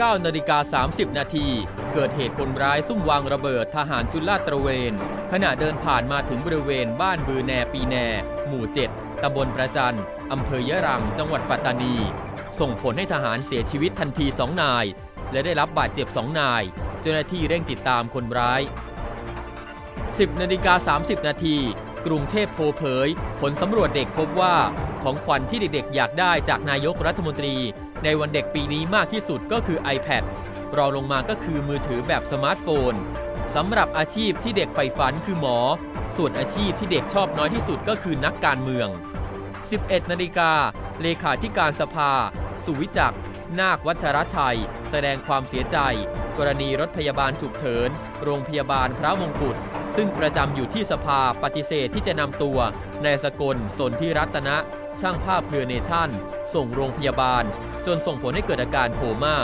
19นาฬิกา30 นาที เกิดเหตุคนร้ายซุ่มวางระเบิดทหารจุลลาดตระเวน ขณะเดินผ่านมาถึงบริเวณบ้านบือแนปีแน หมู่ 7ตำบลประจันอำเภอยะรัง จังหวัดปัตตานี ส่งผลให้ทหารเสียชีวิตทันทีสองนาย และได้รับบาดเจ็บสองนาย เจ้าหน้าที่เร่งติดตามคนร้าย 10นาฬิกา30 นาทีกรุงเทพโพเผย ผลสำรวจเด็กพบว่า ของขวัญที่เด็กๆ อยากได้จากนายกรัฐมนตรี ในวันเด็กปีนี้มากที่สุดก็คือ iPad รองลงมาก็คือมือถือแบบสมาร์ทโฟนสำหรับอาชีพที่เด็กใฝ่ฝันคือหมอ ส่วนอาชีพที่เด็กชอบน้อยที่สุดก็คือนักการเมือง 11 นาฬิกา เลขาธิการสภา สุวิจักนาควัชรชัย แสดงความเสียใจ กรณีรถพยาบาลฉุกเฉิน โรงพยาบาลพระมงกุฎ ซึ่งประจำอยู่ที่สภาปฏิเสธที่จะนำตัวนายสกลสนธิรัตนะ ช่างภาพเพลือเนชั่น ส่งโรงพยาบาล จนส่งผลให้เกิดอาการโคม่า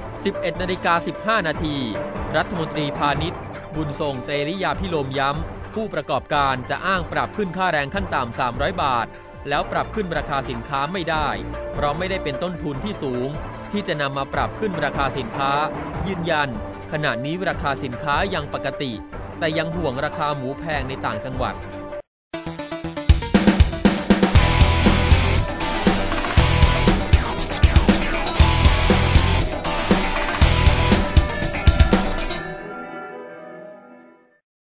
11นาฬิกา15 นาที รัฐมนตรีพาณิชย์ บุญทรงเตริยาพิโลมย้ำ ผู้ประกอบการจะอ้างปรับขึ้นค่าแรงขั้นต่ำ 300 บาท แล้วปรับขึ้นราคาสินค้าไม่ได้ เพราะไม่ได้เป็นต้นทุนที่สูง ที่จะนำมาปรับขึ้นราคาสินค้า ยืนยัน ขณะนี้ราคาสินค้ายังปกติ แต่ยังห่วงราคาหมูแพงในต่างจังหวัด